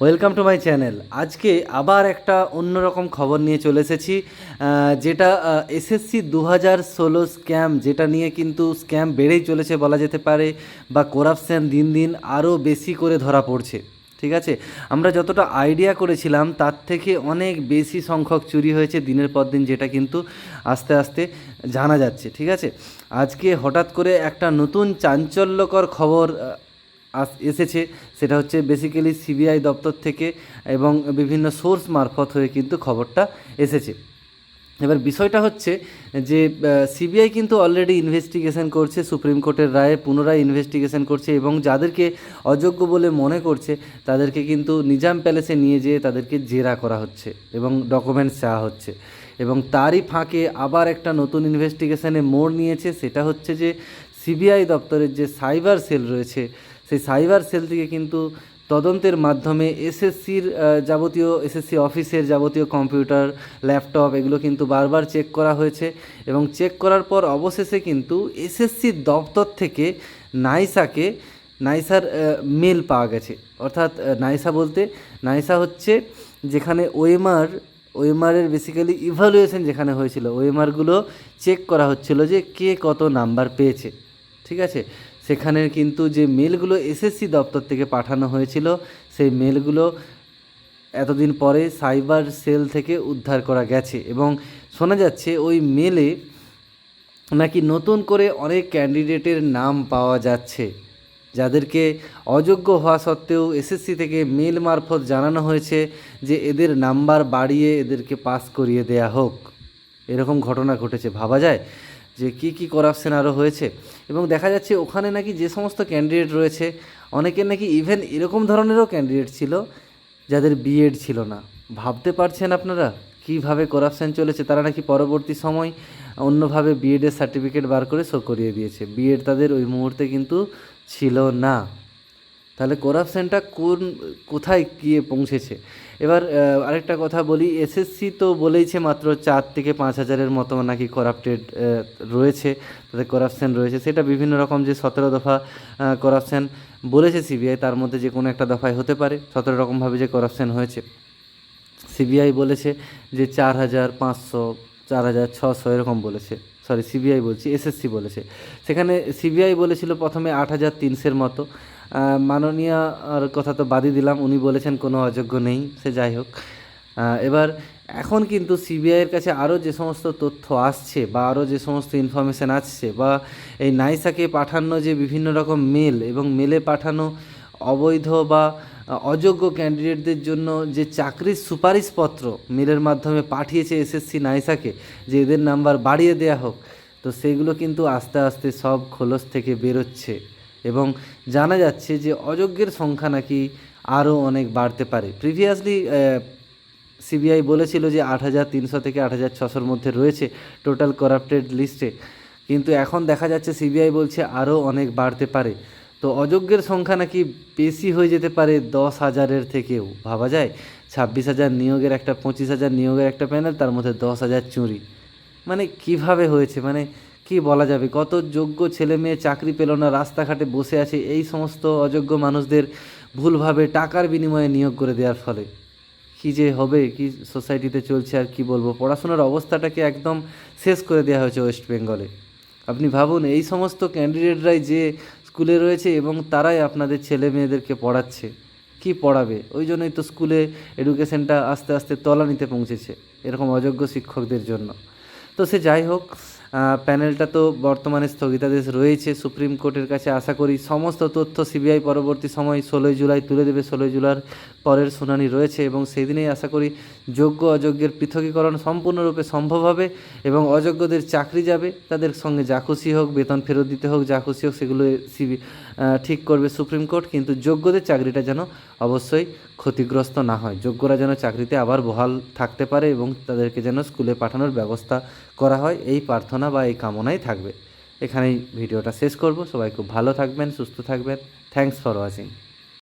Welcome to my channel আজকে আবার একটা অন্যরকম খবর নিয়ে চলে এসেছি যেটা এসএসসি দু হাজার ষোলো স্ক্যাম যেটা নিয়ে কিন্তু স্ক্যাম বেড়েই চলেছে বলা যেতে পারে, বা করাপশান দিন দিন আরও বেশি করে ধরা পড়ছে, ঠিক আছে? আমরা যতটা আইডিয়া করেছিলাম, তার থেকে অনেক বেশি সংখ্যক চুরি হয়েছে দিনের পর দিন, যেটা কিন্তু আস্তে আস্তে জানা যাচ্ছে, ঠিক আছে? আজকে হঠাৎ করে একটা নতুন চাঞ্চল্যকর খবর আস- এসেছে। সেটা হচ্ছে বেসিক্যালি সিবিআই দপ্তর থেকে এবং বিভিন্ন সোর্স মারফত হয়ে কিন্তু খবরটা এসেছে। এবার বিষয়টা হচ্ছে যে সিবিআই কিন্তু অলরেডি ইনভেস্টিগেশন করছে সুপ্রিম কোর্টের রায়ে পুনরায় ইনভেস্টিগেশন করছে এবং যাদেরকে অযোগ্য বলে মনে করছে, তাদেরকে কিন্তু নিজাম প্যালেসে নিয়ে যেয়ে তাদেরকে জেরা করা হচ্ছে এবং ডকুমেন্টস চাওয়া হচ্ছে। এবং তারই ফাঁকে আবার একটা নতুন ইনভেস্টিগেশনে মোড় নিয়েছে। সেটা হচ্ছে যে সিবিআই দপ্তরের যে সাইবার সেল রয়েছে সেই সাইবার সেল থেকে কিন্তু তদন্তের মাধ্যমে এসএসসির যাবতীয় এসএসসি অফিসের যাবতীয় কম্পিউটার, ল্যাপটপ এগুলো কিন্তু বারবার চেক করা হয়েছে এবং চেক করার পর অবশেষে কিন্তু এসএসসি দপ্তর থেকে নাইসাকে, নাইসার মেল পাওয়া গেছে। অর্থাৎ নাইসা বলতে, নাইসা হচ্ছে যেখানে ওএমআর ওএমআরের বেসিক্যালি ইভালুয়েশন যেখানে হয়েছিল। ওএমআরগুলো চেক করা হচ্ছিল যে কে কত নাম্বার পেয়েছে। ঠিক আছে? সেখানে কিন্তু যে মেলগুলো এসএসসি দপ্তর থেকে পাঠানো হয়েছিল, সেই মেলগুলো এতদিন পরে সাইবার সেল থেকে উদ্ধার করা গেছে। এবং শোনা যাচ্ছে ওই মেলে নাকি নতুন করে অনেক ক্যান্ডিডেটের নাম পাওয়া যাচ্ছে, যাদেরকে অযোগ্য হওয়া সত্ত্বেও এসএসসি থেকে মেল মারফত জানানো হয়েছে যে এদের নাম্বার বাড়িয়ে এদেরকে পাস করিয়ে দেয়া হোক। এরকম ঘটনা ঘটেছে, ভাবা যায়? যে কি কি করাপশন আরও হয়েছে। এবং দেখা যাচ্ছে ওখানে নাকি যে সমস্ত ক্যান্ডিডেট রয়েছে, অনেকের নাকি ইভেন এরকম ধরনেরও ক্যান্ডিডেট ছিল, যাদের বিএড ছিল না। ভাবতে পারছেন আপনারা কীভাবে করাপশান চলেছে? তারা নাকি পরবর্তী সময় অন্যভাবে বিএডের সার্টিফিকেট বার করে শো করিয়ে দিয়েছে। বিএড তাদের ওই মুহূর্তে কিন্তু ছিল না। তাহলে করাপশনটা কোন, কোথায় গিয়ে পৌঁছেছে? এবার আরেকটা কথা বলি এসএসসি তো বলেইছে মাত্র চার থেকে পাঁচ হাজারের মতো নাকি করাপ্টেড রয়েছে তাদের করাপশন রয়েছে। সেটা বিভিন্ন রকম যে সতেরো দফা করাপশন বলেছে সিবিআই তার মধ্যে যে কোনো একটা দফায় হতে পারে, সতেরো রকমভাবে যে করাপশন হয়েছে। সিবিআই বলেছে যে চার হাজার পাঁচশো, চার হাজার ছশো এরকম বলেছে। সরি সিবিআই বলছি এসএসসি বলেছে। সেখানে সিবিআই বলেছিল প্রথমে আট হাজার তিনশের মতো। মাননীয় আর কথা তো বাদই দিলাম, উনি বলেছেন কোনো অযোগ্য নেই, সে যাই হোক। এবার এখন কিন্তু সিবিআইয়ের কাছে আরও যে সমস্ত তথ্য আসছে বা আরও যে সমস্ত ইনফরমেশান আসছে বা এই নাইসাকে পাঠানো যে বিভিন্ন রকম মেল এবং মেলে পাঠানো অবৈধ বা অযোগ্য ক্যান্ডিডেটদের জন্য যে চাকরির সুপারিশপত্র মেলের মাধ্যমে পাঠিয়েছে এসএসসি নাইসাকে, যে এদের নাম্বার বাড়িয়ে দেয়া হোক, তো সেইগুলো কিন্তু আস্তে আস্তে সব খোলস থেকে বেরোচ্ছে। এবং জানা যাচ্ছে যে অযোগ্যের সংখ্যা নাকি আরও অনেক বাড়তে পারে। প্রিভিয়াসলি সিবিআই বলেছিল যে আট হাজার তিনশো থেকে আট হাজার ছশোর মধ্যে রয়েছে টোটাল করাপ্টেড লিস্টে কিন্তু এখন দেখা যাচ্ছে সিবিআই বলছে আরও অনেক বাড়তে পারে। তো অযোগ্যের সংখ্যা নাকি বেশি হয়ে যেতে পারে দশ হাজারের থেকেও। ভাবা যায়, ছাব্বিশ হাজার নিয়োগের একটা, পঁচিশ হাজার নিয়োগের একটা প্যানেল তার মধ্যে দশ হাজার চুরি। মানে কীভাবে হয়েছে? মানে কি বলা যাবে? কত যোগ্য ছেলে মেয়ে চাকরি পেল না, রাস্তাঘাটে বসে আছে এই সমস্ত অযোগ্য মানুষদের ভুলভাবে টাকার বিনিময়ে নিয়োগ করে দেওয়ার ফলে। কি যে হবে, কি সোসাইটিতে চলছে আর কি বলব? পড়াশোনার অবস্থাটাকে একদম শেষ করে দেওয়া হয়েছে ওয়েস্ট বেঙ্গলে আপনি ভাবুন, এই সমস্ত ক্যান্ডিডেটরাই যে স্কুলে রয়েছে এবং তারাই আপনাদের ছেলে মেয়েদেরকে পড়াচ্ছে। কি পড়াবে? ওই জন্যই তো স্কুলে এডুকেশনটা আস্তে আস্তে তলানিতে পৌঁছেছে, এরকম অযোগ্য শিক্ষকদের জন্য। তো সে যাই হোক প্যানেলটা তো বর্তমানে স্থগিতাদেশ রয়েছে। সুপ্রিম কোর্টের কাছে আশা করি সমস্ত তথ্য সিবিআই পরবর্তী সময় ষোলোই জুলাই তুলে দেবে। ষোলোই জুলাইয়ের পরের শুনানি রয়েছে এবং সেই দিনেই আশা করি যোগ্য অযোগ্যের পৃথকীকরণ সম্পূর্ণরূপে সম্ভব হবে এবং অযোগ্যদের চাকরি যাবে, তাদের সঙ্গে যা খুশি হোক, বেতন ফেরত দিতে হোক, যা খুশি হোক, সেগুলো সিবি ঠিক করবে সুপ্রিম কোর্ট, কিন্তু যোগ্যদের চাকরিটা যেন অবশ্যই ক্ষতিগ্রস্ত না হয়। যোগ্যরা যেন চাকরিতে আবার বহাল থাকতে পারে এবং তাদেরকে যেন স্কুলে পাঠানোর ব্যবস্থা করা হয়, এই প্রার্থনা বা এই কামনাই থাকবে। এখানেই ভিডিওটা শেষ করব। সবাই খুব ভালো থাকবেন, সুস্থ থাকবেন। Thanks for watching